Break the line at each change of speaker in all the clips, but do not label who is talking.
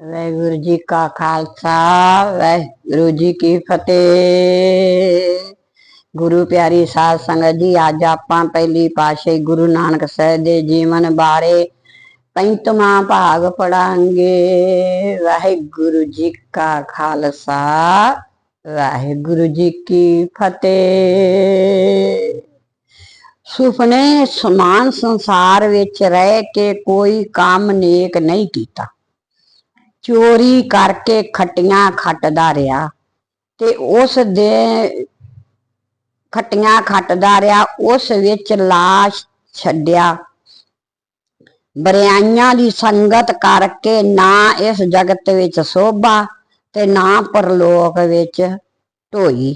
ਵਾਹਿਗੁਰੂ ਜੀ ਕਾ ਖਾਲਸਾ, ਵਾਹਿਗੁਰੂ ਜੀ ਕੀ ਫਤਿਹ। ਗੁਰੂ ਪਿਆਰੀ ਸਾਧ ਸੰਗਤ ਜੀ, ਅੱਜ ਆਪਾਂ ਪਹਿਲੀ ਪਾਸ਼ੇ ਗੁਰੂ ਨਾਨਕ ਸਾਹਿਬ ਦੇ ਜੀਵਨ ਬਾਰੇ ਪੈਂਤਵਾਂ ਭਾਗ ਪੜਾਂਗੇ ਵਾਹਿਗੁਰੂ ਜੀ ਕਾ ਖਾਲਸਾ, ਵਾਹਿਗੁਰੂ ਜੀ ਕੀ ਫਤਿਹ। ਸੁਪਨੇ ਸਮਾਨ ਸੰਸਾਰ ਵਿੱਚ ਰਹਿ ਕੇ ਕੋਈ ਕੰਮ ਨੇਕ ਨਹੀਂ ਕੀਤਾ। ਚੋਰੀ ਕਰਕੇ ਖੱਟੀਆਂ ਖੱਟਦਾ ਰਿਹਾ ਤੇ ਉਸ ਦੇ ਖੱਟੀਆਂ ਖੱਟਦਾ ਰਿਹਾ, ਉਸ ਵਿੱਚ ਲਾਸ਼ ਛੱਡਿਆ। ਬਰਿਆਈਆਂ ਦੀ ਸੰਗਤ ਕਰਕੇ ਨਾ ਇਸ ਜਗਤ ਵਿੱਚ ਸੋਭਾ ਤੇ ਨਾ ਪਰਲੋਕ ਵਿੱਚ ਢੋਈ।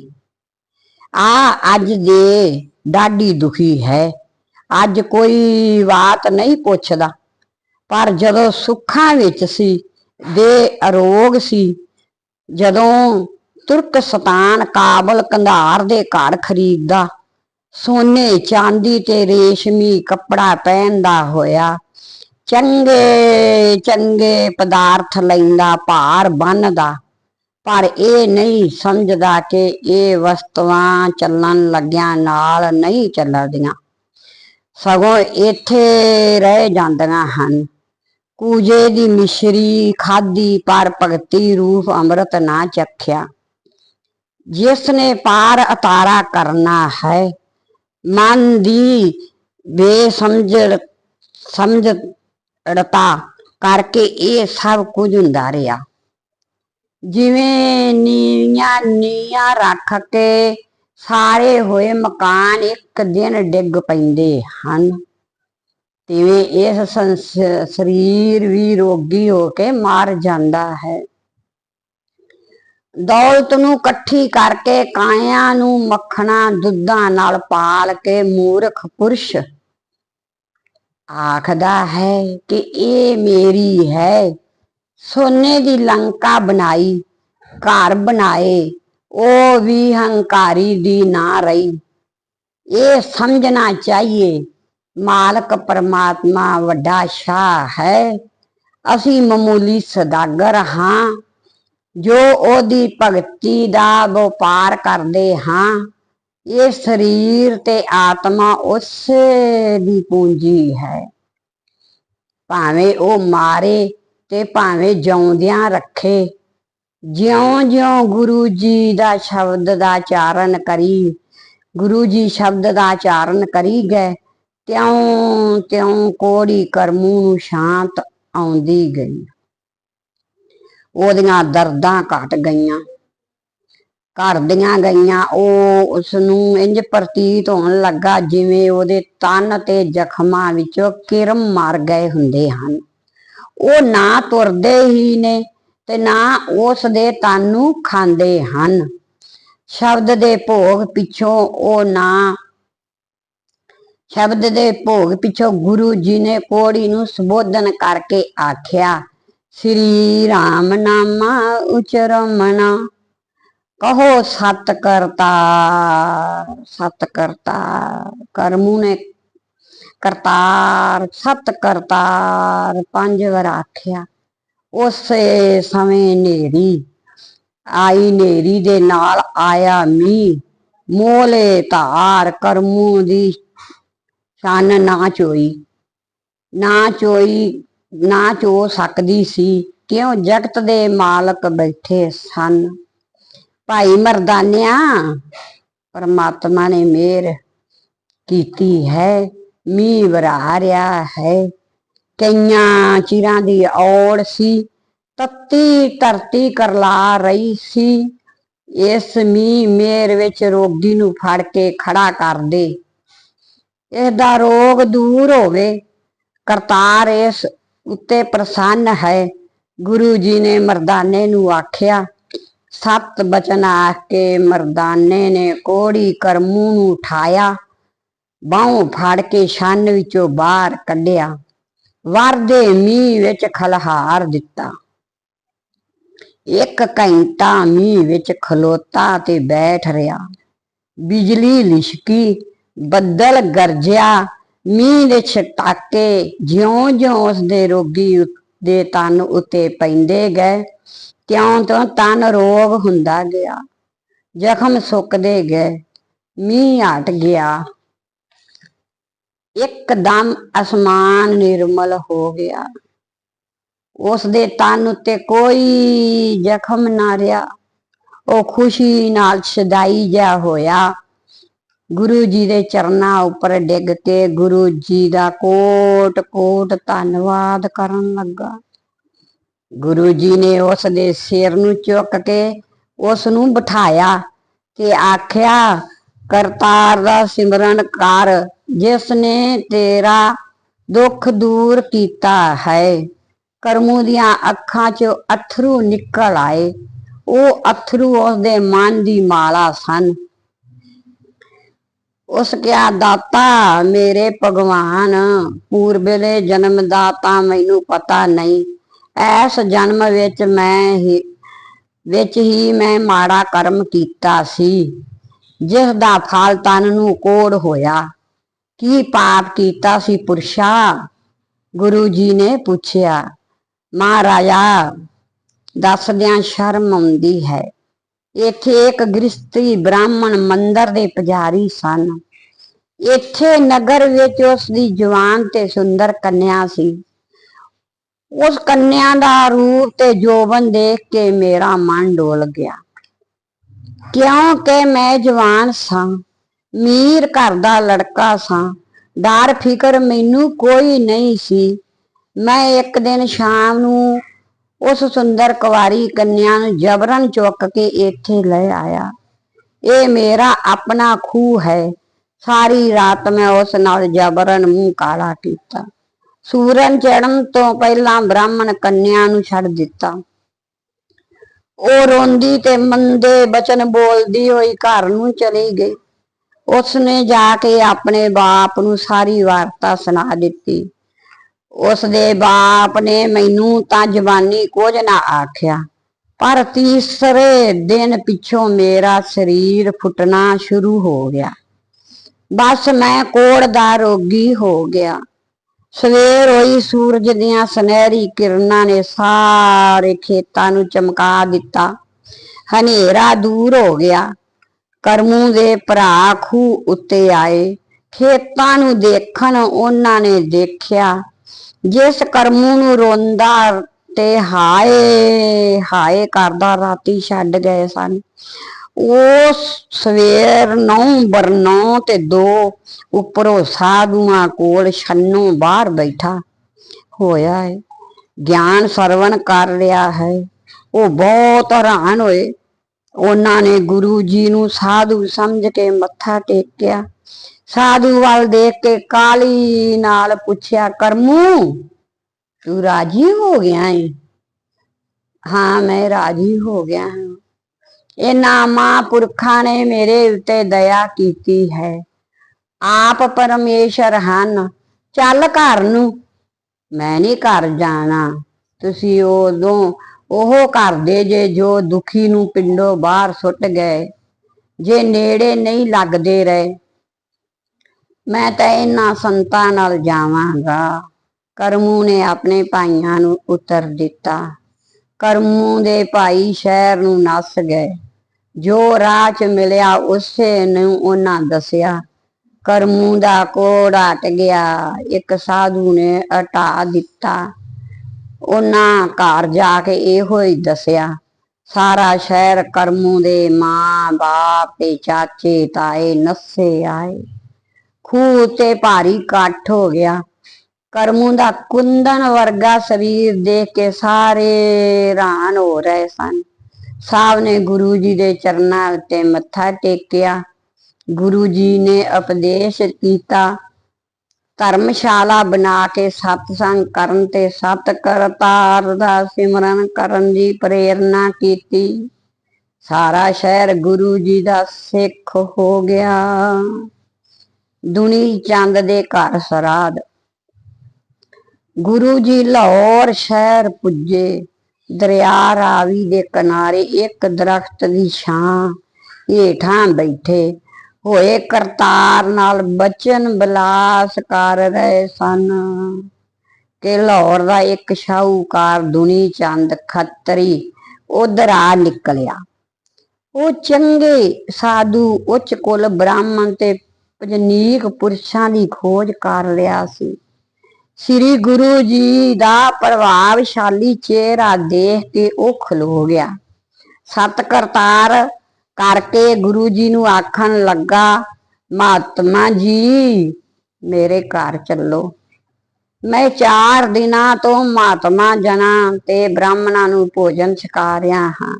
ਆ ਅੱਜ ਦੇ ਡਾਢੀ ਦੁਖੀ ਹੈ। ਅੱਜ ਕੋਈ ਬਾਤ ਨਹੀਂ ਪੁੱਛਦਾ, ਪਰ ਜਦੋਂ ਸੁੱਖਾਂ ਵਿੱਚ ਸੀ ਦੇ ਅਰੋਗ ਸੀ। ਜਦੋਂ ਤੁਰਕਸਤਾਨ ਕਾਬਲ ਕੰਧਾਰ ਦੇ ਘਰ ਖਰੀਦਦਾ, ਸੋਨੇ, ਚਾਂਦੀ ਤੇ ਰੇਸ਼ਮੀ ਕੱਪੜਾ ਪਹਿਨਦਾ ਹੋਇਆ, ਚੰਗੇ ਚੰਗੇ ਪਦਾਰਥ ਲੈਂਦਾ ਭਾਰ ਬੰਨਦਾ। ਪਰ ਇਹ ਨਹੀਂ ਸਮਝਦਾ ਕਿ ਇਹ ਵਸਤੂਆਂ ਚੱਲਣ ਲੱਗਿਆਂ ਨਾਲ ਨਹੀਂ ਚੱਲਦੀਆਂ। ਸਗੋਂ ਇੱਥੇ ਰਹਿ ਜਾਂਦੀਆਂ ਹਨ। ਕੂਜੇ ਦੀ ਮਿਸ਼ਰੀ, ਖਾਦੀ, ਪਰ ਭਗਤੀ ਰੂਪ ਅੰਮ੍ਰਿਤ ਨਾ ਚਖਿਆ। ਜਿਸ ਨੇ ਪਾਰ ਅਤਾਰਾ ਕਰਨਾ ਹੈ, ਮਨ ਦੀ ਬੇਸਮਝ ਸਮਝੜਤਾ ਕਰਕੇ ਇਹ ਸਭ ਕੁਝ ਹੁੰਦਾ ਰਿਹਾ। ਜਿਵੇਂ ਨੀਆਂ ਨੀਆਂ ਰੱਖ ਕੇ ਸਾਰੇ ਹੋਏ ਮਕਾਨ ਇੱਕ ਦਿਨ ਡਿੱਗ ਪੈਂਦੇ ਹਨ। ਤਿਵੇਂ ਇਸ ਸਰੀਰ ਵੀ ਰੋਗੀ ਹੋ ਕੇ ਮਰ ਜਾਂਦਾ ਹੈ। ਦੌਲਤ ਨੂੰ ਇਕੱਠੀ ਕਰਕੇ ਕਾਇਆ ਨੂੰ ਮੱਖਣਾ, ਦੁੱਧਾਂ ਨਾਲ ਪਾਲ ਕੇ ਮੂਰਖ ਪੁਰਸ਼ ਆਖਦਾ ਹੈ ਕਿ ਇਹ ਮੇਰੀ ਹੈ। ਸੋਨੇ ਦੀ ਲੰਕਾ ਬਣਾਈ, ਘਰ ਬਣਾਏ, ਉਹ ਵੀ ਹੰਕਾਰੀ ਦੀ ਨਾ ਰਹੀ। ਇਹ ਸਮਝਣਾ ਚਾਹੀਏ ਮਾਲਕ ਪਰਮਾਤਮਾ ਵੱਡਾ ਸ਼ਾਹ ਹੈ। ਅਸੀਂ ਮਾਮੂਲੀ ਸਦਾਗਰ ਹਾਂ, ਜੋ ਉਹਦੀ ਭਗਤੀ ਦਾ ਵਪਾਰ ਕਰਦੇ ਹਾਂ। ਇਹ ਸਰੀਰ ਤੇ ਆਤਮਾ ਉਸ ਦੀ ਪੂੰਜੀ ਹੈ। ਭਾਵੇਂ ਉਹ ਮਾਰੇ ਤੇ ਭਾਵੇਂ ਜਿਉਂਦਿਆਂ ਰੱਖੇ, ਜਿਉਂ-ਜਿਉਂ ਗੁਰੂ ਜੀ ਦਾ ਸ਼ਬਦ ਦਾ ਚਾਰਨ ਕਰੀ, ਗੁਰੂ ਜੀ ਸ਼ਬਦ ਦਾ ਚਾਰਨ ਕਰੀ ਗਏ ਤਿਉਂ ਤਿਉਂ ਕੋੜੀ ਕਰਮੂ ਨੂੰ ਸ਼ਾਂਤ ਆਉਂਦੀ ਗਈ। ਉਹਦੀਆਂ ਦਰਦਾਂ ਘਟ ਗਈਆਂ। ਘਟਦੀਆਂ ਗਈਆਂ, ਉਹ ਉਸ ਨੂੰ ਇੰਜ ਪ੍ਰਤੀਤ ਹੋਣ ਲੱਗਾ ਜਿਵੇਂ ਉਹਦੇ ਤਨ ਤੇ ਜ਼ਖਮਾਂ ਵਿੱਚੋਂ ਕਿਰਮ ਮਾਰ ਗਏ ਹੁੰਦੇ ਹਨ। ਉਹ ਨਾ ਤੁਰਦੇ ਹੀ ਨੇ ਤੇ ਨਾ ਉਸ ਦੇ ਤਨ ਨੂੰ ਖਾਂਦੇ ਹਨ। ਸ਼ਬਦ ਦੇ ਭੋਗ ਪਿੱਛੋਂ ਉਹ ਨਾ ਸ਼ਬਦ ਦੇ ਭੋਗ ਪਿੱਛੋਂ ਗੁਰੂ ਜੀ ਨੇ ਕੋੜੀ ਨੂੰ ਸੰਬੋਧਨ ਕਰਕੇ ਆਖਿਆ, ਸ੍ਰੀ ਰਾਮ ਨਾਮਾ ਉਚਰਮਣਾ ਕਹੋ ਸਤ ਕਰਤਾ ਸਤ ਕਰਤਾ ਕਰਮੂ ਨੇ ਕਰਤਾਰ ਸਤ ਕਰਤਾਰ ਪੰਜ ਵਾਰ ਆਖਿਆ, ਉਸੇ ਸਮੇਂ ਨੇਰੀ, ਆਈ ਨੇਰੀ ਦੇ ਨਾਲ ਆਇਆ ਮੀ ਮੋਲੇ ਧਾਰ ਕਰਮੂ ਦੀ ਸਨ ਨਾ ਚੋਈ। ਨਾ ਚੋਈ, ਨਾ ਚੋ ਸਕਦੀ ਸੀ। ਕਿਉਂ ਜਗਤ ਦੇ ਮਾਲਕ ਬੈਠੇ ਸਨ? ਭਾਈ ਮਰਦਾਨਿਆ, ਪਰਮਾਤਮਾ ਨੇ ਮਿਹਰ ਕੀਤੀ ਹੈ, ਮੀਂਹ ਵਰਾ ਰਿਹਾ ਹੈ। ਕਈਆਂ ਚਿਰਾਂ ਦੀ ਔੜ ਸੀ, ਤੱਤੀ ਧਰਤੀ ਕਰਲਾ ਰਹੀ ਸੀ। ਇਸ ਮੀਂਹ ਮੇਰ ਵਿੱਚ ਰੋਗੀ ਨੂੰ ਫੜ ਕੇ ਖੜਾ ਕਰ ਦੇ। ਇਹਦਾ ਰੋਗ ਦੂਰ ਹੋਵੇ। ਕਰਤਾਰ ਇਸ ਉੱਤੇ ਪ੍ਰਸੰਨ ਹੈ। ਗੁਰੂ ਜੀ ਨੇ ਮਰਦਾਨੇ ਨੂੰ ਆਖਿਆ, ਸਤ ਬਚਨ ਆਖ ਕੇ ਮਰਦਾਨੇ ਨੇ ਕੋੜੀ ਕਰਮੂ ਨੂੰ ਉਠਾਇਆ, ਬਾਹੋਂ ਫੜ ਕੇ ਛੰਨ ਵਿੱਚੋਂ ਬਾਹਰ ਕੱਢਿਆ ਵਰਦੇ ਮੀਂਹ ਵਿੱਚ ਖਲਹਾਰ ਦਿੱਤਾ। ਇੱਕ ਘੰਟਾ ਮੀਂਹ ਵਿੱਚ ਖਲੋਤਾ ਤੇ ਬੈਠ ਰਿਹਾ। ਬਿਜਲੀ ਲਿਸ਼ਕੀ ਬੱਦਲ ਗਰਜਿਆ, ਮੀਂਹ ਦੇ ਛਟਾਕੇ ਜਿਉਂ-ਜਿਉਂ ਉਸ ਦੇ ਰੋਗੀ ਦੇ ਤਨ ਉੱਤੇ ਪੈਂਦੇ ਗਏ। ਕਿਉਂ ਤੋਂ ਤਨ ਰੋਗ ਹੁੰਦਾ ਗਿਆ। ਜ਼ਖਮ ਸੁੱਕਦੇ ਗਏ। ਮੀਂਹ ਹਟ ਗਿਆ। ਇੱਕਦਮ ਅਸਮਾਨ ਨਿਰਮਲ ਹੋ ਗਿਆ। ਉਸ ਦੇ ਤਨ ਉੱਤੇ ਕੋਈ ਜ਼ਖਮ ਨਾ ਰਿਹਾ। ਉਹ ਖੁਸ਼ੀ ਨਾਲ ਸਦਾਈ ਜਾ ਹੋਇਆ। ਗੁਰੂ ਜੀ ਦੇ ਚਰਨਾਂ ਉੱਪਰ ਡਿੱਗ ਕੇ ਗੁਰੂ ਜੀ ਦਾ ਕੋਟ ਕੋਟ ਧੰਨਵਾਦ ਕਰਨ ਲੱਗਾ। ਗੁਰੂ ਜੀ ਨੇ ਉਸ ਦੇ ਸਿਰ ਨੂੰ ਚੁੱਕ ਕੇ ਉਸ ਨੂੰ ਬਿਠਾਇਆ ਤੇ ਆਖਿਆ, ਕਰਤਾਰ ਦਾ ਸਿਮਰਨ ਕਰ, ਜਿਸ ਨੇ ਤੇਰਾ ਦੁੱਖ ਦੂਰ ਕੀਤਾ ਹੈ। ਕਰਮੂ ਦੀਆਂ ਅੱਖਾਂ 'ਚ ਅਥਰੂ ਨਿਕਲ ਆਏ। ਉਹ ਅਥਰੂ ਉਸ ਦੇ ਮਨ ਦੀ ਮਾਲਾ ਸਨ। ਉਸ ਕਿਹਾ ਦਾਤਾ ਮੇਰੇ ਭਗਵਾਨ? ਪੂਰਬਲੇ ਜਨਮ ਦਾ ਤਾਂ ਮੈਨੂੰ ਪਤਾ ਨਹੀਂ। ਐਸ ਜਨਮ ਵਿੱਚ ਮੈਂ ਹੀ, ਵਿੱਚ ਹੀ ਮੈਂ ਮਾੜਾ ਕਰਮ ਕੀਤਾ ਸੀ। ਜਿਸ ਦਾ ਫਲ ਤਨ ਨੂੰ ਕੋੜ ਹੋਇਆ। ਕੀ ਪਾਪ ਕੀਤਾ ਸੀ ਪੁਰਸ਼ਾ? ਗੁਰੂ ਜੀ ਨੇ ਪੁੱਛਿਆ, ਮਹਾਰਾਜਾ, ਦੱਸਦਿਆਂ ਸ਼ਰਮ ਆਉਂਦੀ ਹੈ। ਇੱਥੇ ਇੱਕ ਗ੍ਰਸਤੀ ਬ੍ਰਾਹਮਣ ਮੰਦਰ ਦੇ ਪੁਜਾਰੀ ਸਨ। ਇੱਥੇ ਨਗਰ ਵਿੱਚ ਉਸ ਦੀ ਜਵਾਨ ਤੇ ਸੁੰਦਰ ਕੰਨਿਆ ਸੀ। ਉਸ ਕੰਨਿਆ ਦਾ ਰੂਪ ਤੇ ਜੋਬਨ ਦੇਖ ਕੇ ਮੇਰਾ ਮਨ ਡੋਲ ਗਿਆ। ਕਿਉਂਕਿ ਮੈਂ ਜਵਾਨ ਸਾਂ, ਮੀਰ ਘਰ ਦਾ ਲੜਕਾ ਸਾਂ, ਡਰ ਫਿਕਰ ਮੈਨੂੰ ਕੋਈ ਨਹੀਂ ਸੀ। ਮੈਂ ਇੱਕ ਦਿਨ ਸ਼ਾਮ ਨੂੰ ਉਸ ਸੁੰਦਰ ਕੁਵਾਰੀ ਕੰਨਿਆ ਨੂੰ ਜਬਰਨ ਚੁੱਕ ਕੇ ਇੱਥੇ ਲੈ ਆਇਆ। ਇਹ ਮੇਰਾ ਆਪਣਾ ਖੂਹ ਹੈ। ਸਾਰੀ ਰਾਤ ਮੈਂ ਉਸ ਨਾਲ ਜਬਰਨ ਮੂੰਹ ਕਾਲਾ ਕੀਤਾ। ਸੂਰਨ ਚੜਨ ਤੋਂ ਪਹਿਲਾਂ ਬ੍ਰਾਹਮਣ ਕੰਨਿਆ ਨੂੰ ਛੱਡ ਦਿੱਤਾ। ਉਹ ਰੋਂਦੀ ਤੇ ਮੰਦੇ ਬਚਨ ਬੋਲਦੀ ਹੋਈ ਘਰ ਨੂੰ ਚਲੀ ਗਈ। ਉਸਨੇ ਜਾ ਕੇ ਆਪਣੇ ਬਾਪ ਨੂੰ ਸਾਰੀ ਵਾਰਤਾ ਸੁਣਾ ਦਿੱਤੀ। ਉਸ ਦੇ ਬਾਪ ਨੇ ਮੈਨੂੰ ਤਾਂ ਜਵਾਨੀ ਕੁਝ ਨਾ ਆਖਿਆ, ਪਰ ਤੀਸਰੇ ਦਿਨ ਪਿੱਛੋਂ ਮੇਰਾ ਸਰੀਰ ਫੁੱਟਣਾ ਸ਼ੁਰੂ ਹੋ ਗਿਆ। ਬਸ ਮੈਂ ਕੋੜ ਦਾ ਰੋਗੀ ਹੋ ਗਿਆ। ਸਵੇਰ ਹੋਈ ਸੂਰਜ ਦੀਆਂ ਸੁਨਹਿਰੀ ਕਿਰਨਾਂ ਨੇ ਸਾਰੇ ਖੇਤਾਂ ਨੂੰ ਚਮਕਾ ਦਿੱਤਾ। ਹਨੇਰਾ ਦੂਰ ਹੋ ਗਿਆ। ਕਰਮੂ ਦੇ ਭਰਾ ਖੂਹ ਉੱਤੇ ਆਏ। ਖੇਤਾਂ ਨੂੰ ਦੇਖਣ ਉਹਨਾਂ ਨੇ ਦੇਖਿਆ ਜਿਸ ਕਰਮੂ ਨੂੰ ਰੋਂਦਾ ਤੇ ਹਾਏ ਹਾਏ ਕਰਦਾ ਰਾਤੀ ਛੱਡ ਗਏ ਸਨ। ਉਸ ਸਵੇਰ ਨੌ, ਬਰਨੌ ਤੇ ਦੋ ਉੱਪਰੋਂ ਸਾਧੂਆਂ ਕੋਲ ਛੰਨੂ ਬਾਹਰ ਬੈਠਾ ਹੋਇਆ ਹੈ। ਗਿਆਨ ਸਰਵਣ ਕਰ ਰਿਹਾ ਹੈ। ਉਹ ਬਹੁਤ ਹੈਰਾਨ ਹੋਏ। ਉਹਨਾਂ ਨੇ ਗੁਰੂ ਜੀ ਨੂੰ ਸਾਧੂ ਸਮਝ ਕੇ ਮੱਥਾ ਟੇਕਿਆ। ਸਾਧੂ ਵੱਲ ਦੇਖ ਕੇ ਕਾਲੀ ਨਾਲ ਪੁੱਛਿਆ, ਕਰਮੂ, ਤੂੰ ਰਾਜੀ ਹੋ ਗਿਆ ਏ? ਹਾਂ, ਮੈਂ ਰਾਜੀ ਹੋ ਗਿਆ ਹਾਂ। ਇਹਨਾਂ ਮਹਾਂਪੁਰਖਾਂ ਨੇ ਮੇਰੇ ਉੱਤੇ ਦਇਆ ਕੀਤੀ ਹੈ। ਆਪ ਪਰਮੇਸ਼ਰ ਹਨ। ਚੱਲ ਘਰ ਨੂੰ। ਮੈਂ ਨਹੀਂ ਘਰ ਜਾਣਾ। ਤੁਸੀਂ ਉਦੋਂ ਉਹ ਕਰਦੇ ਜੇ ਜੋ ਦੁਖੀ ਨੂੰ ਪਿੰਡੋਂ ਬਾਹਰ ਸੁੱਟ ਗਏ। ਜੇ ਨੇੜੇ ਨਹੀਂ ਲੱਗਦੇ ਰਹੇ ਮੈਂ ਤਾਂ ਇਹਨਾਂ ਸੰਤਾਂ ਨਾਲ ਜਾਵਾਂਗਾ। ਕਰਮੂ ਨੇ ਆਪਣੇ ਭਾਈਆਂ ਨੂੰ ਉਤਰ ਦਿੱਤਾ। ਕਰਮੂ ਦੇ ਭਾਈ ਸ਼ਹਿਰ ਨੂੰ ਨੱਸ ਗਏ। ਜੋ ਰਾਹ ਚ ਮਿਲਿਆ, ਉਸੇ ਨੂੰ ਉਹਨਾਂ ਦੱਸਿਆ। ਕਰਮੂ ਦਾ ਕੋੜ ਹਟ ਗਿਆ। ਇੱਕ ਸਾਧੂ ਨੇ ਹਟਾ ਦਿੱਤਾ। ਉਹਨਾਂ ਘਰ ਜਾ ਕੇ ਇਹੋ ਹੀ ਦੱਸਿਆ, ਸਾਰਾ ਸ਼ਹਿਰ ਕਰਮੂ ਦੇ ਮਾਂ ਬਾਪ ਤੇ ਚਾਚੇ ਤਾਏ ਨੱਸੇ ਆਏ। ਖੂਹ ਤੇ ਭਾਰੀ ਇਕੱਠ ਹੋ ਗਿਆ। ਕਰਮੂ ਦਾ ਕੁੰਦਨ ਵਰਗਾ ਸਰੀਰ ਦੇਖ ਕੇ ਸਾਰੇ ਹੈਰਾਨ ਹੋ ਰਹੇ ਸਨ। ਸਾਹਬ ਨੇ ਗੁਰੂ ਜੀ ਦੇ ਚਰਨਾਂ ਉੱਤੇ ਮੱਥਾ ਟੇਕਿਆ। ਗੁਰੂ ਜੀ ਨੇ ਉਪਦੇਸ਼ ਕੀਤਾ, ਧਰਮਸ਼ਾਲਾ ਬਣਾ ਕੇ ਸਤਸੰਗ ਕਰਨ ਤੇ ਸਤ ਕਰਤਾਰ ਦਾ ਸਿਮਰਨ ਕਰਨ ਦੀ ਪ੍ਰੇਰਣਾ ਕੀਤੀ। ਸਾਰਾ ਸ਼ਹਿਰ ਗੁਰੂ ਜੀ ਦਾ ਸਿੱਖ ਹੋ ਗਿਆ। ਦੁਨੀ ਚੰਦ ਦੇ ਘਰ ਸਰਾਧ। ਗੁਰੂ ਜੀ ਲਾਹੌਰ ਸ਼ਹਿਰ ਪੁੱਜੇ, ਦਰਿਆ ਰਾਵੀ ਦੇ ਕਿਨਾਰੇ ਇੱਕ ਦਰਖਤ ਦੀ ਛਾਂ ਹੇਠਾਂ ਬੈਠੇ। ਹੋਏ ਕਰਤਾਰ ਨਾਲ ਬਚਨ ਬਲਾਸ ਕਰ ਰਹੇ ਸਨ ਕਿ ਲਾਹੌਰ ਦਾ ਇੱਕ ਸ਼ਾਹੂਕਾਰ ਦੁਨੀ ਚੰਦ ਖੱਤਰੀ ਉਧਰ ਆ ਨਿਕਲਿਆ। ਉਹ ਚੰਗੇ ਸਾਧੂ ਉੱਚ ਕੁਲ ਬ੍ਰਾਹਮਣ ਤੇ ਪਜਨੀਕ ਪੁਰਸ਼ਾਂ ਦੀ ਖੋਜ ਕਰ ਰਿਹਾ ਸੀ। ਸ੍ਰੀ ਗੁਰੂ ਜੀ ਦਾ ਪ੍ਰਭਾਵਸ਼ਾਲੀ ਚਿਹਰਾ ਦੇਖ ਕੇ ਉਹ ਖਲੋ ਗਿਆ। ਸਤ ਕਰਤਾਰ ਕਰਕੇ ਗੁਰੂ ਜੀ ਨੂੰ ਆਖਣ ਲੱਗਾ, ਮਹਾਤਮਾ ਜੀ, ਮੇਰੇ ਘਰ ਚੱਲੋ। ਮੈਂ ਚਾਰ ਦਿਨਾਂ ਤੋਂ ਮਹਾਤਮਾ ਜਨਾਂ ਤੇ ਬ੍ਰਾਹਮਣਾਂ ਨੂੰ ਭੋਜਨ ਛਕਾ ਰਿਹਾ ਹਾਂ।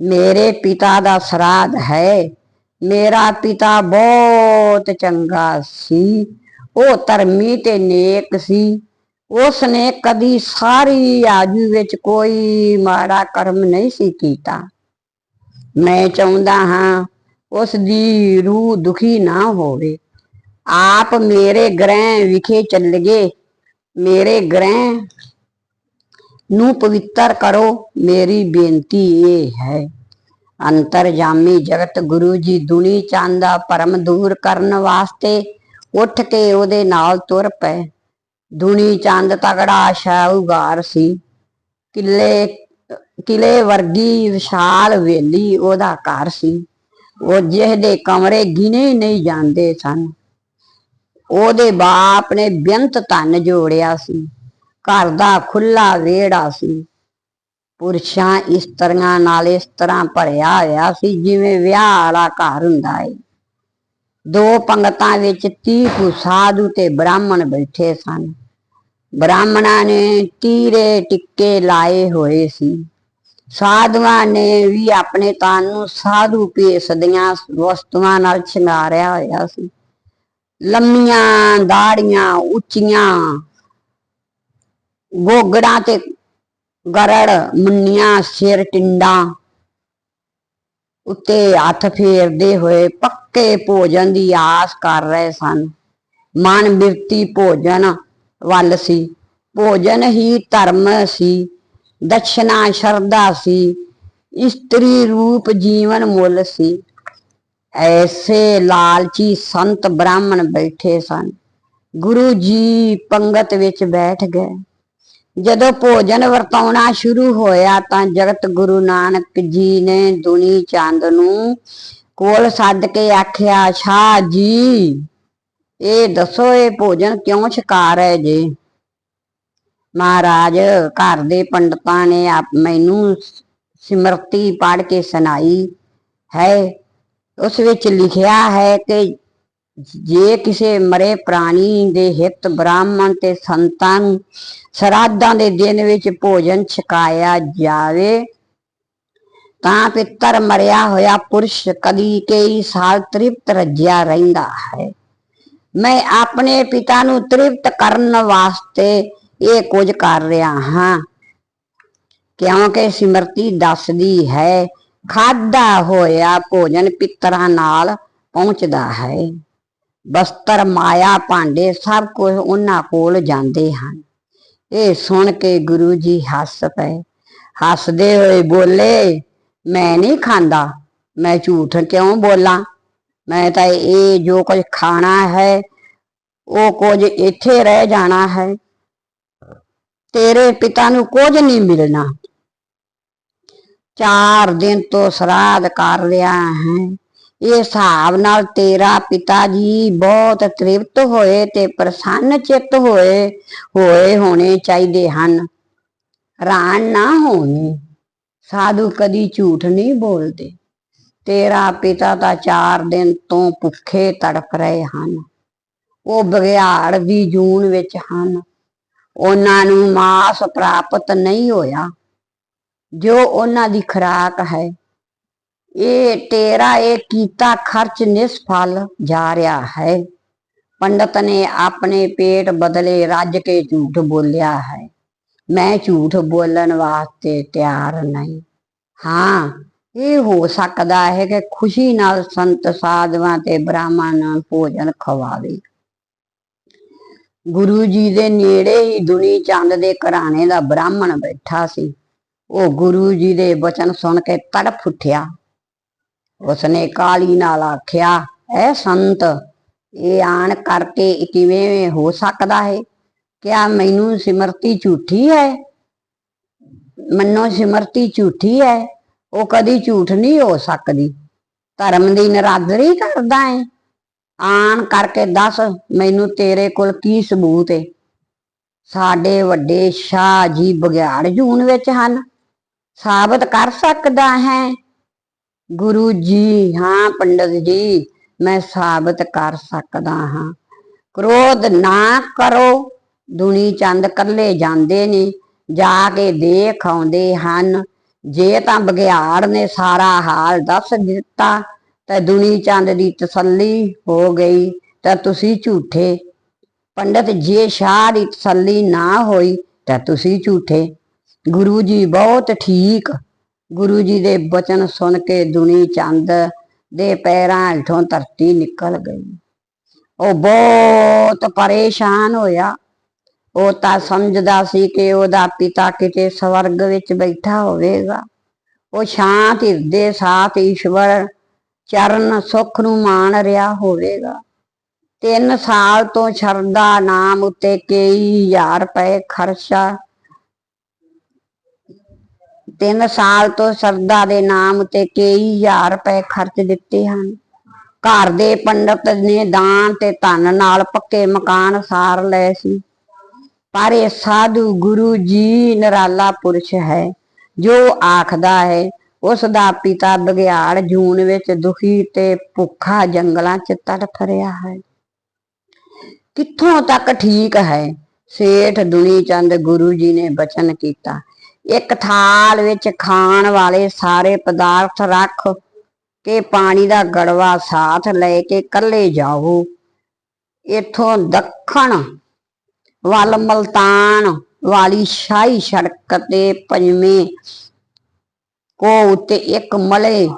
ਮੇਰੇ ਪਿਤਾ ਦਾ ਸਰਾਧ ਹੈ। ਮੇਰਾ ਪਿਤਾ ਬਹੁਤ ਚੰਗਾ ਸੀ। ਉਹ ਧਰਮੀ ਤੇ ਨੇਕ ਸੀ। ਉਸ ਨੇ ਕਦੀ ਸਾਰੀ ਆਜੂ ਵਿੱਚ ਕੋਈ ਮਾੜਾ ਕਰਮ ਨਹੀਂ ਸੀ ਕੀਤਾ। ਮੈਂ ਚਾਹੁੰਦਾ ਹਾਂ ਉਸ ਦੀ ਰੂਹ ਦੁਖੀ ਨਾ ਹੋਵੇ। ਆਪ ਮੇਰੇ ਗ੍ਰਹਿ ਵਿਖੇ ਚੱਲ ਗਏ। ਮੇਰੇ ਗ੍ਰਹਿ ਨੂੰ ਪਵਿੱਤਰ ਕਰੋ। ਮੇਰੀ ਬੇਨਤੀ ਇਹ ਹੈ। ਅੰਤਰਜਾਮੀ ਜਗਤ ਗੁਰੂ ਜੀ ਦੁਨੀ ਚੰਦ ਦਾ ਪਰਮ ਦੂਰ ਕਰਨ ਵਾਸਤੇ ਉੱਠ ਕੇ ਉਹਦੇ ਨਾਲ ਤੁਰ ਪਏ। ਦੁਨੀ ਚੰਦ ਤਗੜਾ ਸ਼ਾਹੂਕਾਰ ਸੀ। ਕਿਲੇ ਕਿਲੇ ਵਰਗੀ ਵਿਸ਼ਾਲ ਵੇਲੀ ਉਹਦਾ ਘਰ ਸੀ। ਉਹ ਜਿਹਦੇ ਕਮਰੇ ਗਿਣੇ ਨਹੀਂ ਜਾਂਦੇ ਸਨ। ਉਹਦੇ ਬਾਪ ਨੇ ਬੇਅੰਤ ਧਨ ਜੋੜਿਆ ਸੀ। ਘਰ ਦਾ ਖੁੱਲਾ ਵਿਹੜਾ ਸੀ। ਪੁਰਸ਼ਾਂ ਇਸਤਰੀਆਂ ਨਾਲ ਇਸ ਤਰ੍ਹਾਂ ਭਰਿਆ ਹੋਇਆ ਸੀ, ਜਿਵੇਂ ਵਿਆਹ ਵਾਲਾ ਘਰ ਹੁੰਦਾ ਏ। ਦੋ ਪੰਗਤਾਂ ਵਿੱਚ 30 ਕੁ ਸਾਧੂ ਤੇ ਬ੍ਰਾਹਮਣ ਬੈਠੇ ਸਨ। ਬ੍ਰਾਹਮਣਾਂ ਨੇ ਤੀਰੇ ਟਿੱਕੇ ਲਾਏ ਹੋਏ ਸੀ। ਸਾਧੂਆਂ ਨੇ ਵੀ ਆਪਣੇ ਤਨ ਨੂੰ ਸਾਧੂ ਭੇਸ ਦੀਆਂ ਵਸਤੂਆਂ ਨਾਲ ਸ਼ਿੰਗਾਰਿਆ ਹੋਇਆ ਸੀ। ਲੰਮੀਆਂ ਦਾੜੀਆਂ ਉੱਚੀਆਂ ਗੋਗੜਾਂ ਤੇ ਗਰੜ, ਮੁੰਨੀਆਂ, ਸਿਰ ਟਿੰਡਾਂ। ਉੱਤੇ ਹੱਥ ਫੇਰਦੇ ਹੋਏ ਪੱਕੇ ਭੋਜਨ ਦੀ ਆਸ ਕਰ ਰਹੇ ਸਨ। ਮਨ ਬਿਰਤੀ ਭੋਜਨ ਵੱਲ ਸੀ। ਭੋਜਨ ਹੀ ਧਰਮ ਸੀ ਦਛਨਾ ਸ਼ਰਧਾ ਸੀ, ਇਸਤਰੀ ਰੂਪ ਜੀਵਨ ਮੁੱਲ ਸੀ। ਐਸੇ ਲਾਲਚੀ ਸੰਤ ਬ੍ਰਾਹਮਣ ਬੈਠੇ ਸਨ। ਗੁਰੂ ਜੀ ਪੰਗਤ ਵਿੱਚ ਬੈਠ ਗਏ। ਜਦੋਂ ਭੋਜਨ ਵਰਤਾਉਣਾ ਸ਼ੁਰੂ ਹੋਇਆ ਤਾਂ ਜਗਤ ਗੁਰੂ ਨਾਨਕ ਜੀ ਨੇ ਦੁਨੀ ਚੰਦ ਨੂੰ ਕੋਲ ਸੱਦ ਕੇ ਆਖਿਆ, ਸ਼ਾਹ ਜੀ, ਇਹ ਦੱਸੋ ਇਹ ਭੋਜਨ ਕਿਉਂ ਛਕਾ ਹੈ ਜੇ? ਮਹਾਰਾਜ ਘਰ ਦੇ ਪੰਡਤਾਂ ਨੇ ਆਪ ਮੈਨੂੰ ਸਿਮਰਤੀ ਪੜ੍ਹ ਕੇ ਸੁਣਾਈ ਹੈ ਉਸ ਵਿੱਚ ਲਿਖਿਆ ਹੈ ਕਿ ਜੇ ਕਿਸੇ ਮਰੇ ਪ੍ਰਾਣੀ ਦੇ ਹਿੱਤ ਬ੍ਰਾਹਮਣ ਤੇ ਸੰਤਾਂ ਨੂੰ ਸਰਾਧਾਂ ਦੇ ਦਿਨ ਵਿੱਚ ਭੋਜਨ ਛਕਾਇਆ ਜਾਵੇ, ਤਾਂ ਪਿੱਤਰ ਮਰਿਆ ਹੋਇਆ ਪੁਰਸ਼ ਕਦੀ ਕਈ ਸਾਲ ਤ੍ਰਿਪਤ ਰੱਜਿਆ ਰਹਿੰਦਾ ਹੈ। ਮੈਂ ਆਪਣੇ ਪਿਤਾ ਨੂੰ ਤ੍ਰਿਪਤ ਕਰਨ ਵਾਸਤੇ ਇਹ ਕੁਝ ਕਰ ਰਿਹਾ ਹਾਂ। ਕਿਉਂਕਿ ਸਿਮਰਤੀ ਦੱਸਦੀ ਹੈ ਖਾਦਾ ਹੋਇਆ ਭੋਜਨ ਪਿੱਤਰਾਂ ਨਾਲ ਪਹੁੰਚਦਾ ਹੈ। ਬਸਤਰ, ਮਾਇਆ, ਭਾਂਡੇ ਸਭ ਕੁਝ ਉਹਨਾਂ ਕੋਲ ਜਾਂਦੇ ਹਨ। ਇਹ ਸੁਣ ਕੇ ਗੁਰੂ ਜੀ ਹੱਸ ਪਏ। ਹੱਸਦੇ ਹੋਏ ਬੋਲੇ, ਮੈਂ ਨਹੀਂ ਖਾਂਦਾ, ਮੈਂ ਝੂਠ ਕਿਉਂ ਬੋਲਾਂ? ਮੈਂ ਤਾਂ ਇਹ ਜੋ ਕੁਝ ਖਾਣਾ ਹੈ, ਉਹ ਕੁਝ ਇੱਥੇ ਰਹਿ ਜਾਣਾ ਹੈ। ਤੇਰੇ ਪਿਤਾ ਨੂੰ ਕੁਝ ਨਹੀਂ ਮਿਲਣਾ। ਚਾਰ ਦਿਨ ਤੋਂ ਸਰਾਧ ਕਰ ਰਿਹਾ ਹੈ। ਇਹ ਹਿਸਾਬ ਨਾਲ ਤੇਰਾ ਪਿਤਾ ਜੀ ਬਹੁਤ ਤ੍ਰਿਪਤ ਹੋਏ ਤੇ ਪ੍ਰਸੰਨ ਚਿੱਤ ਹੋਏ ਹੋਏ ਹੋਣੇ ਚਾਹੀਦੇ ਹਨ। ਰਾਨ ਨਾ ਹੋਣੀ, ਸਾਧੂ ਕਦੀ ਝੂਠ ਨਹੀਂ ਬੋਲਦੇ। ਤੇਰਾ ਪਿਤਾ ਤਾਂ ਚਾਰ ਦਿਨ ਤੋਂ ਭੁੱਖੇ ਤੜਫ ਰਹੇ ਹਨ। ਉਹ ਬਗਿਆੜ ਦੀ ਜੂਨ ਵਿੱਚ ਹਨ। ਉਹਨਾਂ ਨੂੰ ਮਾਸ ਪ੍ਰਾਪਤ ਨਹੀਂ ਹੋਇਆ। ਜੋ ਉਹਨਾਂ ਦੀ ਖੁਰਾਕ ਹੈ ਇਹ ਤੇਰਾ ਇਹ ਕੀਤਾ ਖਰਚ ਨਿਸਫਲ ਜਾ ਰਿਹਾ ਹੈ। ਪੰਡਤ ਨੇ ਆਪਣੇ ਪੇਟ ਬਦਲੇ ਰੱਜ ਕੇ ਝੂਠ ਬੋਲਿਆ ਹੈ। ਮੈਂ ਝੂਠ ਬੋਲਣ ਵਾਸਤੇ ਤਿਆਰ ਨਹੀਂ। ਹਾਂ, ਇਹ ਹੋ ਸਕਦਾ ਹੈ ਕਿ ਖੁਸ਼ੀ ਨਾਲ ਸੰਤ ਸਾਧਵਾਂ ਤੇ ਬ੍ਰਾਹਮਣ ਭੋਜਨ ਖਵਾਵੇ। ਗੁਰੂ ਜੀ ਦੇ ਨੇੜੇ ਹੀ ਦੁਨੀ ਚੰਦ ਦੇ ਘਰਾਣੇ ਦਾ ਬ੍ਰਾਹਮਣ ਬੈਠਾ ਸੀ। ਉਹ ਗੁਰੂ ਜੀ ਦੇ ਬਚਨ ਸੁਣ ਕੇ ਤੜਫ ਉੱਠਿਆ। ਉਸਨੇ ਕਾਲੀ ਨਾਲ ਆਖਿਆ, ਐ ਸੰਤ, ਇਹ ਆਣ ਕਰਕੇ ਕਿਵੇਂ ਹੋ ਸਕਦਾ ਹੈ? ਕਿਆ ਮੈਨੂੰ ਸਿਮਰਤੀ ਝੂਠੀ ਹੈ? ਮੰਨੋ ਸਿਮਰਤੀ ਝੂਠੀ ਹੈ? ਉਹ ਕਦੀ ਝੂਠ ਨਹੀਂ ਹੋ ਸਕਦੀ। ਧਰਮ ਦੀ ਨਰਾਦਰੀ ਕਰਦਾ ਹੈ। ਆਣ ਕਰਕੇ ਦੱਸ, ਮੈਨੂੰ ਤੇਰੇ ਕੋਲ ਕੀ ਸਬੂਤ ਹੈ? ਸਾਡੇ ਵੱਡੇ ਸ਼ਾਹ ਜੀ ਬਗਿਆੜ ਜੂਨ ਵਿੱਚ ਹਨ। ਸਾਬਤ ਕਰ ਸਕਦਾ ਹੈ। ਗੁਰੂ ਜੀ, ਹਾਂ ਪੰਡਤ ਜੀ, ਮੈਂ ਸਾਬਤ ਕਰ ਸਕਦਾ ਹਾਂ। ਕ੍ਰੋਧ ਨਾ ਕਰੋ, ਦੁਨੀ ਚੰਦ ਕੱਲੇ ਜਾਂਦੇ ਨੇ, ਜਾ ਕੇ ਦੇਖ ਆਉਂਦੇ ਹਨ। ਜੇ ਤਾਂ ਬਗਿਆੜ ਨੇ ਸਾਰਾ ਹਾਲ ਦੱਸ ਦਿੱਤਾ, ਤਾਂ ਦੁਨੀ ਚੰਦ ਦੀ ਤਸੱਲੀ ਹੋ ਗਈ, ਤਾਂ ਤੁਸੀਂ ਝੂਠੇ। ਪੰਡਤ, ਜੇ ਸ਼ਾਹ ਦੀ ਤਸੱਲੀ ਨਾ ਹੋਈ, ਤਾਂ ਤੁਸੀਂ ਝੂਠੇ। ਗੁਰੂ ਜੀ ਬਹੁਤ ਠੀਕ ਗੁਰੂ ਜੀ ਦੇ ਬਚਨ ਸੁਣ ਕੇ ਦੁਨੀ ਚੰਦ ਦੇ ਪੈਰਾਂ ਹੇਠੋਂ ਧਰਤੀ ਨਿਕਲ ਗਈ। ਉਹ ਬਹੁਤ ਪਰੇਸ਼ਾਨ ਹੋਇਆ। ਉਹ ਤਾਂ ਸਮਝਦਾ ਸੀ ਕਿ ਉਹਦਾ ਪਿਤਾ ਕਿਤੇ ਸਵਰਗ ਵਿੱਚ ਬੈਠਾ ਹੋਵੇਗਾ। ਉਹ ਸ਼ਾਂਤ ਹਿਰਦੇ ਸਾਥ ਈਸ਼ਵਰ ਚਰਨ ਸੁਖ ਨੂੰ ਮਾਣ ਰਿਹਾ ਹੋਵੇਗਾ। ਤਿੰਨ ਸਾਲ ਤੋਂ ਸ਼ਰਦਾ ਨਾਮ ਉੱਤੇ ਕਈ ਹਜ਼ਾਰ ਰੁਪਏ ਖਰਚਾ ਤਿੰਨ ਸਾਲ ਤੋਂ ਸਰਦਾ ਦੇ ਨਾਮ ਉੱਤੇ ਕਈ ਹਜ਼ਾਰ ਰੁਪਏ ਖਰਚ ਦਿੱਤੇ ਹਨ। ਘਰ ਦੇ ਪੰਡਤ ਨੇ ਦਾਨ ਤੇ ਧਨ ਨਾਲ ਪੱਕੇ ਮਕਾਨ ਸਾਰ ਲਏ ਸੀ। ਪਰ ਇਹ ਸਾਧੂ ਗੁਰੂ ਜੀ ਨਰਾਲਾ ਪੁਰਸ਼ ਹੈ, ਜੋ ਆਖਦਾ ਹੈ, ਉਸ ਦਾ ਪਿਤਾ ਬਗਿਆੜ ਜੂਨ ਵਿੱਚ ਦੁਖੀ ਤੇ ਭੁੱਖਾ ਜੰਗਲਾਂ 'ਚ ਤੜਫ ਰਿਹਾ ਹੈ। ਕਿੱਥੋਂ ਤੱਕ ਠੀਕ ਹੈ? ਸੇਠ ਦੁਨੀ ਚੰਦ ਗੁਰੂ ਜੀ ਨੇ ਬਚਨ ਕੀਤਾ। ਇੱਕ ਥਾਲ ਵਿੱਚ ਖਾਣ ਵਾਲੇ ਸਾਰੇ ਪਦਾਰਥ ਰੱਖ ਕੇ ਪਾਣੀ ਦਾ ਗੜਵਾ ਸਾਥ ਲੈ ਕੇ ਕੱਲੇ ਜਾਓ। ਇਥੋਂ ਦੱਖਣ ਵੱਲ ਮਲਤਾਨ ਵਾਲੀ ਸ਼ਾਹੀ ਸੜਕ ਤੇ ਪੰਜਵੇਂ ਕੋ ਉੱਤੇ ਇੱਕ ਮਲੇ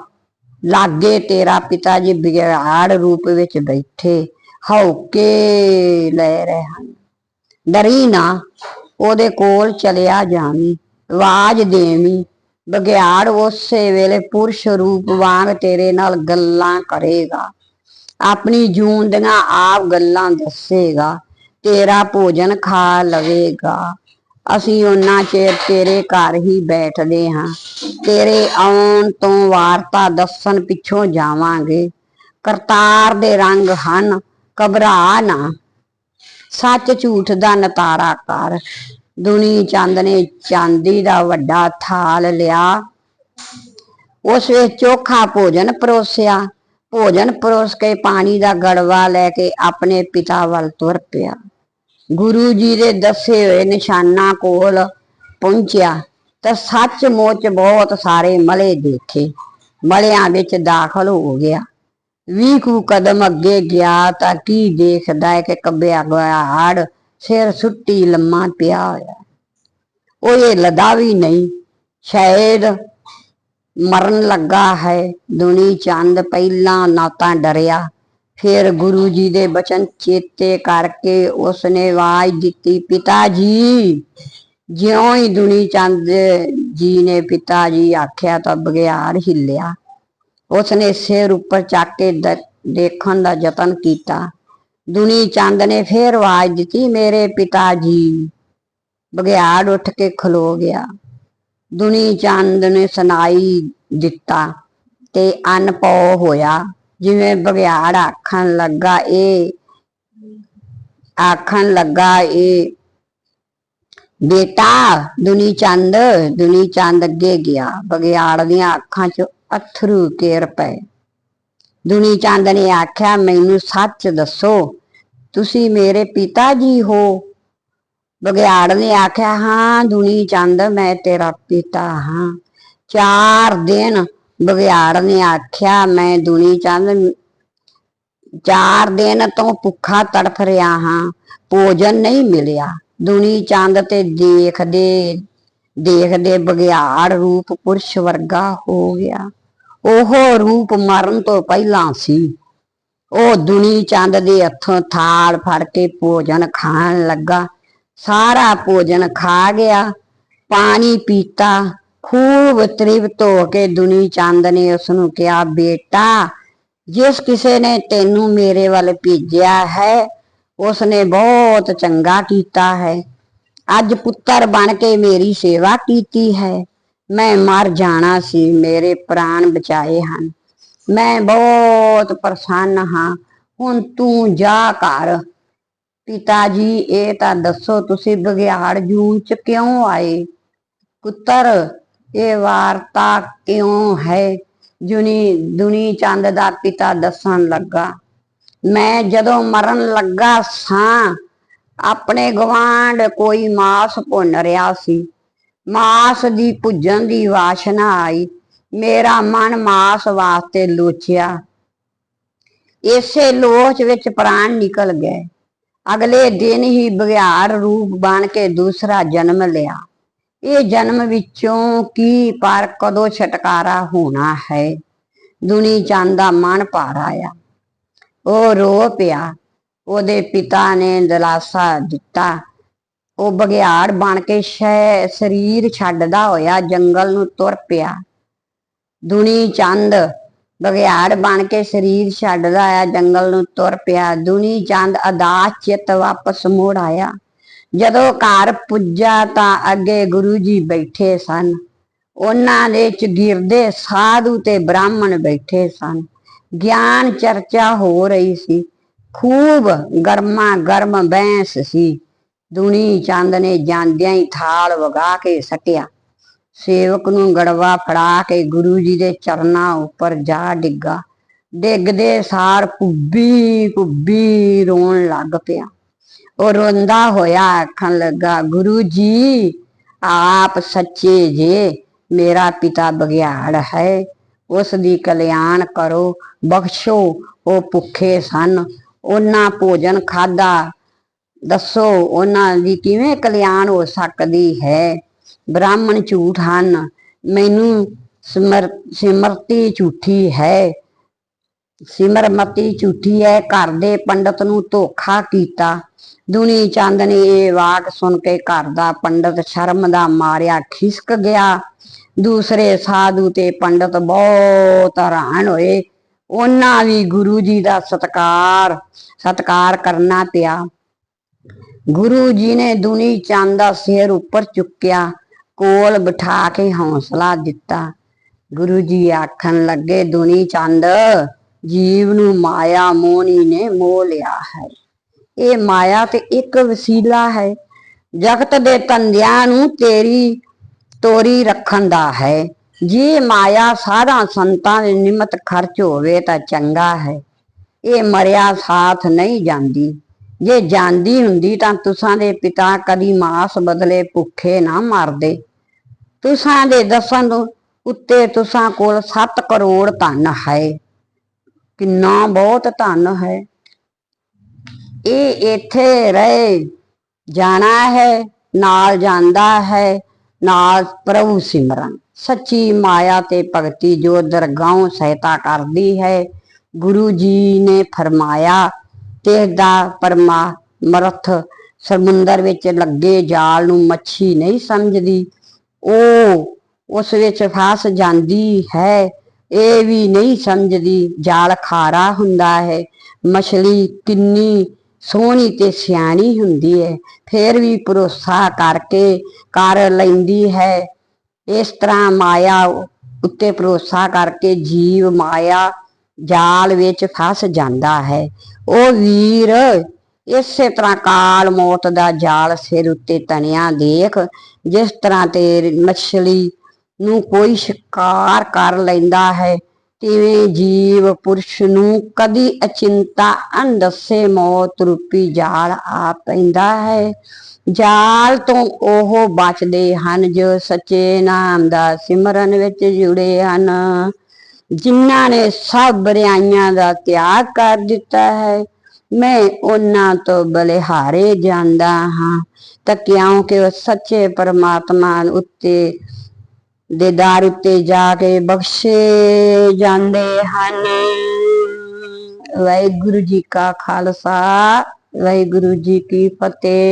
ਲਾਗੇ ਤੇਰਾ ਪਿਤਾ ਜੀ ਬਿਗਾੜ ਰੂਪ ਵਿੱਚ ਬੈਠੇ ਹੌਕੇ ਲੈ ਰਹੇ ਹਨ। ਡਰੀ ਨਾ, ਉਹਦੇ ਕੋਲ ਚਲਿਆ ਜਾਵੀਂ। ਵਾਜ ਦੇਵੀਂ। ਬਗਿਆੜ ਉਸੇ ਵੇਲੇ ਪੁਰਸ਼ ਰੂਪ ਵਾਂਗ ਤੇਰੇ ਨਾਲ ਗੱਲਾਂ ਕਰੇਗਾ। ਆਪਣੀ ਜੂਨ ਦੀਆਂ ਆਪ ਗੱਲਾਂ ਦੱਸੇਗਾ। ਤੇਰਾ ਭੋਜਨ ਖਾ ਲਵੇਗਾ। ਅਸੀਂ ਉਹਨਾਂ ਚਿਰ ਤੇਰੇ ਘਰ ਹੀ ਬੈਠਦੇ ਹਾਂ। ਤੇਰੇ ਆਉਣ ਤੋਂ ਵਾਰਤਾ ਦੱਸਣ ਪਿੱਛੋਂ ਜਾਵਾਂਗੇ। ਕਰਤਾਰ ਦੇ ਰੰਗ ਹਨ। ਘਬਰਾ ਨਾ। ਸੱਚ ਝੂਠ ਦਾ ਨਤਾਰਾ ਕਰ। ਦੁਨੀ ਚੰਦ ਨੇ ਚਾਂਦੀ ਦਾ ਵੱਡਾ ਥਾਲ ਲਿਆ। ਉਸ ਵਿੱਚ ਚੋਖਾ ਭੋਜਨ ਪਰੋਸਿਆ। ਭੋਜਨ ਪਰੋਸ ਕੇ ਪਾਣੀ ਦਾ ਗੜਵਾ ਲੈ ਕੇ ਆਪਣੇ ਪਿਤਾ ਵੱਲ ਤੁਰ ਪਿਆ। ਗੁਰੂ ਜੀ ਦੇ ਦੱਸੇ ਹੋਏ ਨਿਸ਼ਾਨਾ ਕੋਲ ਪਹੁੰਚਿਆ ਤਾਂ ਸੱਚਮੁੱਚ ਬਹੁਤ ਸਾਰੇ ਮਲੇ ਦੇਖੇ। ਮਲਿਆਂ ਵਿੱਚ ਦਾਖਲ ਹੋ ਗਿਆ। ਵੀ ਕੁ ਕਦਮ ਅੱਗੇ ਗਿਆ ਤਾਂ ਕੀ ਦੇਖਦਾ ਹੈ ਕਿ ਕੱਬਿਆ ਗਿਆ ਹਾੜ ਸਿਰ ਸੁੱਟੀ ਲੰਮਾ ਪਿਆ ਹੋਇਆ। ਉਹ ਇਹ ਲਦਾ ਵੀ ਨਹੀਂ, ਸ਼ਾਇਦ ਮਰਨ ਲੱਗਾ ਹੈ। ਦੁਨੀ ਚੰਦ ਪਹਿਲਾਂ ਨਾ ਤਾਂ ਡਰਿਆ। ਫਿਰ ਗੁਰੂ ਜੀ ਦੇ ਬਚਨ ਚੇਤੇ ਕਰਕੇ ਉਸਨੇ ਆਵਾਜ਼ ਦਿੱਤੀ, ਪਿਤਾ ਜੀ, ਜਿਉਂ ਹੀ ਦੁਨੀ ਚੰਦ ਜੀ ਨੇ ਪਿਤਾ ਜੀ ਆਖਿਆ ਤਾਂ ਬਗਿਆੜ ਹਿੱਲਿਆ। ਉਸਨੇ ਸਿਰ ਉੱਪਰ ਚੱਕ ਕੇ ਦੇਖਣ ਦਾ ਯਤਨ ਕੀਤਾ। ਦੁਨੀ ਚੰਦ ਨੇ ਫੇਰ ਆਵਾਜ਼ ਦਿੱਤੀ, ਮੇਰੇ ਪਿਤਾ ਜੀ। ਬਗਿਆੜ ਉੱਠ ਕੇ ਖਲੋ ਗਿਆ। ਦੁਨੀ ਚੰਦ ਨੇ ਸੁਣਾਈ ਦਿੱਤਾ ਤੇ ਅਨਪੋ ਹੋਇਆ। ਜਿਵੇਂ ਬਗਿਆੜ ਆਖਣ ਲੱਗਾ, ਇਹ ਆਖਣ ਲੱਗਾ, ਇਹ ਬੇਟਾ, ਦੁਨੀ ਚੰਦ ਦੁਨੀ ਚੰਦ ਅੱਗੇ ਗਿਆ। ਬਗਿਆੜ ਦੀਆਂ ਅੱਖਾਂ 'ਚ ਅਥਰੂ ਕੇਰ ਪਏ। ਦੁਨੀ ਚੰਦ ਨੇ ਆਖਿਆ, ਮੈਨੂੰ ਸੱਚ ਦੱਸੋ, ਤੁਸੀਂ ਮੇਰੇ ਪਿਤਾ ਜੀ ਹੋ? ਬਗਿਆੜ ਨੇ ਆਖਿਆ, ਹਾਂ, ਦੁਨੀ ਚੰਦ, ਮੈਂ ਤੇਰਾ ਪਿਤਾ ਹਾਂ। ਚਾਰ ਦਿਨ ਬਗਿਆੜ ਨੇ ਆਖਿਆ, ਮੈਂ ਦੁਨੀ ਚੰਦ, ਚਾਰ ਦਿਨ ਤੋਂ ਭੁੱਖਾ ਤੜਫ ਰਿਹਾ ਹਾਂ, ਭੋਜਨ ਨਹੀਂ ਮਿਲਿਆ। ਦੁਨੀ ਚੰਦ ਤੇ ਦੇਖਦੇ ਦੇਖਦੇ ਬਗਿਆੜ ਰੂਪ ਪੁਰਸ਼ ਵਰਗਾ ਹੋ ਗਿਆ। ਉਹ ਰੂਪ ਮਰਨ ਤੋਂ ਪਹਿਲਾਂ ਸੀ। ਉਹ ਦੁਨੀ ਚੰਦ ਦੇ ਹੱਥੋਂ ਥਾਲ ਫੜ ਕੇ ਭੋਜਨ ਖਾਣ ਲੱਗਾ। ਸਾਰਾ ਭੋਜਨ ਖਾ ਗਿਆ। ਪਾਣੀ ਪੀਤਾ। ਖੂਬ ਤ੍ਰਿਪਤ ਹੋ ਕੇ ਦੁਨੀ ਚੰਦ ਨੇ ਉਸ ਨੂੰ ਕਿਹਾ, ਬੇਟਾ, ਜਿਸ ਕਿਸੇ ਨੇ ਤੈਨੂੰ ਮੇਰੇ ਵੱਲ ਭੇਜਿਆ ਹੈ, ਉਸਨੇ ਬਹੁਤ ਚੰਗਾ ਕੀਤਾ ਹੈ। ਅੱਜ ਪੁੱਤਰ ਬਣ ਕੇ ਮੇਰੀ ਸੇਵਾ ਕੀਤੀ ਹੈ। ਮੈਂ ਮਰ ਜਾਣਾ ਸੀ, ਮੇਰੇ ਪ੍ਰਾਣ ਬਚਾਏ ਹਨ। ਮੈਂ ਬਹੁਤ ਪ੍ਰਸੰਨ ਹਾਂ। ਹੁਣ ਤੂੰ ਜਾ ਘਰ। ਪਿਤਾ ਜੀ, ਇਹ ਤਾਂ ਦੱਸੋ ਤੁਸੀਂ ਬਗਿਆੜ ਜੂ ਚ ਕਿਉਂ ਆਏ? ਪੁੱਤਰ, ਇਹ ਵਾਰਤਾ ਕਿਉਂ ਹੈ? ਜੁਨੀ, ਦੁਨੀ ਚੰਦ ਦਾ ਪਿਤਾ ਦੱਸਣ ਲੱਗਾ। ਮੈਂ ਜਦੋਂ ਮਰਨ ਲੱਗਾ ਸਾਂ, ਆਪਣੇ ਗਵਾਂਢ ਕੋਈ ਮਾਸ ਭੁੰਨ ਰਿਹਾ ਸੀ। ਮਾਸ ਦੀ ਭੁੱਜਣ ਦੀ ਵਾਸ਼ਨਾ ਆਈ। ਮੇਰਾ ਮਨ ਮਾਸ ਵਾਸਤੇ ਲੋਚਿਆ। ਇਸੇ ਲੋਚ ਵਿੱਚ ਪ੍ਰਾਣ ਨਿਕਲ ਗਏ। ਅਗਲੇ ਦਿਨ ਹੀ ਬਗਿਆੜ ਰੂਪ ਬਣ ਕੇ ਦੂਸਰਾ ਜਨਮ ਲਿਆ। ਇਹ ਜਨਮ ਵਿੱਚੋਂ ਕੀ ਪਰ ਕਦੋਂ ਛਟਕਾਰਾ ਹੋਣਾ ਹੈ? ਦੁਨੀ ਚੰਦ ਦਾ ਮਨ ਭਾਰ ਆਇਆ ਉਹ ਰੋ ਪਿਆ। ਉਹਦੇ ਪਿਤਾ ਨੇ ਦਲਾਸਾ ਦਿੱਤਾ। ਉਹ ਬਗਿਆੜ ਬਣ ਕੇ ਸ਼ੈ ਸਰੀਰ ਛੱਡਦਾ ਹੋਇਆ, ਜੰਗਲ ਨੂੰ ਤੁਰ ਪਿਆ। ਦੁਨੀ ਚੰਦ ਬਗਿਆੜ ਬਣ ਕੇ ਸਰੀਰ ਛੱਡਦਾ ਆਇਆ, ਜੰਗਲ ਨੂੰ ਤੁਰ ਪਿਆ। ਦੁਨੀ ਚੰਦ ਅਦਾਸ ਚਿੱਤ ਵਾਪਸ ਮੁੜ ਆਇਆ। ਜਦੋਂ ਘਰ ਪੁੱਜਾ ਤਾਂ ਅੱਗੇ ਗੁਰੂ ਜੀ ਬੈਠੇ ਸਨ। ਉਹਨਾਂ ਦੇ ਚ ਗਿਰਦੇ ਸਾਧੂ ਤੇ ਬ੍ਰਾਹਮਣ ਬੈਠੇ ਸਨ। ਗਿਆਨ ਚਰਚਾ ਹੋ ਰਹੀ ਸੀ। ਖੂਬ ਗਰਮਾ ਗਰਮ ਬੈਂਸ ਸੀ। ਦੁਨੀ ਚੰਦ ਨੇ ਜਾਂਦਿਆਂ ਹੀ ਥਾਲ ਵਗਾ ਕੇ ਸਟਿਆ। ਸੇਵਕ ਨੂੰ ਗੜਵਾ ਫੜਾ ਕੇ ਗੁਰੂ ਜੀ ਦੇ ਚਰਨਾਂ ਉੱਪਰ ਜਾ ਡਿੱਗਾ। ਡਿੱਗਦੇ ਸਾਰ ਕੁੱਬੀ ਕੁੱਬੀ ਰੋਣ ਲੱਗ ਪਿਆ। ਉਹ ਰੋਂਦਾ ਹੋਇਆ ਆਖਣ ਲੱਗਾ, ਗੁਰੂ ਜੀ, ਆਪ ਸੱਚੇ ਜੇ, ਮੇਰਾ ਪਿਤਾ ਬਗਿਆੜ ਹੈ। ਉਸ ਦੀ ਕਲਿਆਣ ਕਰੋ, ਬਖਸ਼ੋ, ਉਹ ਭੁੱਖੇ ਸਨ। ਉਹਨਾਂ ਭੋਜਨ ਖਾਦਾ ਦੱਸੋ, ਉਹਨਾਂ ਦੀ ਕਿਵੇਂ ਕਲਿਆਣ ਹੋ ਸਕਦੀ ਹੈ? ਬ੍ਰਾਹਮਣ ਝੂਠ ਹਨ। ਮੈਨੂੰ ਸਿਮਰ, ਸਿਮਰਤੀ ਝੂਠੀ ਹੈ। ਸਿਮਰਮਤੀ ਝੂਠੀ ਹੈ। ਘਰ ਦੇ ਪੰਡਤ ਨੂੰ ਧੋਖਾ ਕੀਤਾ। ਦੁਨੀ ਚੰਦ ਨੇ ਇਹ ਵਾਕ ਸੁਣ ਕੇ ਘਰ ਦਾ ਪੰਡਤ ਸ਼ਰਮ ਦਾ ਮਾਰਿਆ, ਖਿਸਕ ਗਿਆ। ਦੂਸਰੇ ਸਾਧੂ ਤੇ ਪੰਡਤ ਬਹੁਤ ਹੈਰਾਨ ਹੋਏ। ਉਹਨਾਂ ਵੀ ਗੁਰੂ ਜੀ ਦਾ ਸਤਕਾਰ ਸਤਕਾਰ ਕਰਨਾ ਪਿਆ। ਗੁਰੂ ਜੀ ਨੇ ਦੁਨੀ ਚੰਦ ਦਾ ਸਿਰ ਉੱਪਰ ਚੁੱਕਿਆ, ਕੋਲ ਬਿਠਾ ਕੇ ਹੌਸਲਾ ਦਿੱਤਾ। ਗੁਰੂ ਜੀ ਆਖਣ ਲੱਗੇ, ਦੁਨੀ ਚੰਦ, ਜੀਵ ਨੂੰ ਮਾਇਆ ਮੋਹਣੀ ਨੇ ਮੋਹ ਲਿਆ ਹੈ। ਇਹ ਮਾਇਆ ਤੇ ਇੱਕ ਵਸੀਲਾ ਹੈ। ਜਗਤ ਦੇ ਧੰਦਿਆਂ ਨੂੰ ਤੇਰੀ ਤੋਰੀ ਰੱਖਣ ਦਾ ਹੈ। ਜੇ ਮਾਇਆ ਸਾਰਾ ਸੰਤਾਂ ਦੇ ਨਿਮਤ ਖਰਚ ਹੋਵੇ ਤਾਂ ਚੰਗਾ ਹੈ। ਇਹ ਮਰਿਆ ਸਾਥ ਨਹੀਂ ਜਾਂਦੀ। ਜੇ ਜਾਂਦੀ ਹੁੰਦੀ ਤਾਂ ਤੁਸਾਂ ਦੇ ਪਿਤਾ ਕਦੀ ਮਾਸ ਬਦਲੇ ਭੁੱਖੇ ਨਾ ਮਰਦੇ। ਤੁਸਾਂ ਦੇ ਦਸਨ ਉੱਤੇ ਤੁਸਾਂ ਕੋਲ 7 ਕਰੋੜ ਧਨ ਹੈ। ਕਿੰਨਾ ਬਹੁਤ ਧਨ ਹੈ। ਇਹ ਇੱਥੇ ਰਹੇ ਜਾਣਾ ਹੈ, ਨਾਲ ਜਾਂਦਾ ਹੈ, ਨਾਲ ਪ੍ਰਭੂ ਸਿਮਰਨ। ਸੱਚੀ ਮਾਇਆ ਤੇ ਭਗਤੀ ਜੋ ਦਰਗਾਹ ਸਹਾਇਤਾ ਕਰਦੀ ਹੈ, ਗੁਰੂ ਜੀ ਨੇ ਫਰਮਾਇਆ ਤੇ ਦਾ ਪਰਮਾ ਮਰਥ ਸਮੁੰਦਰ ਵਿੱਚ ਲੱਗੇ ਜਾਲ ਨੂੰ ਮੱਛੀ ਨਹੀਂ ਸਮਝਦੀ। ਉਹ ਉਸ ਵਿੱਚ ਫਸ ਜਾਂਦੀ ਹੈ, ਇਹ ਵੀ ਨਹੀਂ ਸਮਝਦੀ। ਜਾਲ ਖਾਰਾ ਹੁੰਦਾ ਹੈ, ਮਛਲੀ ਕਿੰਨੀ ਸੋਹਣੀ ਤੇ ਸਿਆਣੀ ਹੁੰਦੀ ਹੈ, ਫਿਰ ਵੀ ਭਰੋਸਾ ਕਰਕੇ ਕਰ ਲੈਂਦੀ ਹੈ। ਇਸ ਤਰ੍ਹਾਂ ਮਾਇਆ ਉੱਤੇ ਭਰੋਸਾ ਕਰਕੇ ਜੀਵ ਮਾਇਆ ਜਾਲ ਵਿੱਚ ਫਸ ਜਾਂਦਾ ਹੈ। ਉਹ ਵੀਰ, ਇਸੇ ਤਰ੍ਹਾਂ ਕਾਲ ਮੌਤ ਦਾ ਜਾਲ ਸਿਰ ਉੱਤੇ ਤਣਿਆ ਦੇਖ, ਜਿਸ ਤਰ੍ਹਾਂ ਤੇ ਮਛਲੀ ਨੂੰ ਕੋਈ ਸ਼ਿਕਾਰ ਕਰ ਲੈਂਦਾ ਹੈ, ਤਿਵੇਂ ਜੀਵ ਪੁਰਸ਼ ਨੂੰ ਕਦੀ ਅਚਿੰਤਾ ਅੰਦਸੇ ਮੌਤ ਰੂਪੀ ਜਾਲ ਆ ਪੈਂਦਾ ਹੈ। ਜਾਲ ਤੋਂ ਉਹ ਬਚਦੇ ਹਨ ਜੋ ਸੱਚੇ ਨਾਮ ਦਾ ਸਿਮਰਨ ਵਿੱਚ ਜੁੜੇ ਹਨ। ਜਿਨ੍ਹਾਂ ਨੇ ਸਭ ਬਰਿਆਈਆਂ ਦਾ ਤਿਆਗ ਕਰ ਦਿੱਤਾ ਹੈ, ਮੈਂ ਉਹਨਾਂ ਤੋਂ ਬਲਿਹਾਰੇ ਜਾਂਦਾ ਹਾਂ। ਤਾਂ ਕਿਉਂਕਿ ਉਹ ਸੱਚੇ ਪਰਮਾਤਮਾ ਉੱਤੇ, ਦੇ ਦਰ ਉੱਤੇ ਜਾ ਕੇ ਬਖਸ਼ੇ ਜਾਂਦੇ ਹਨ। ਵਾਹਿਗੁਰੂ ਜੀ ਕਾ ਖਾਲਸਾ, ਵਾਹਿਗੁਰੂ ਜੀ ਕੀ ਫਤਿਹ।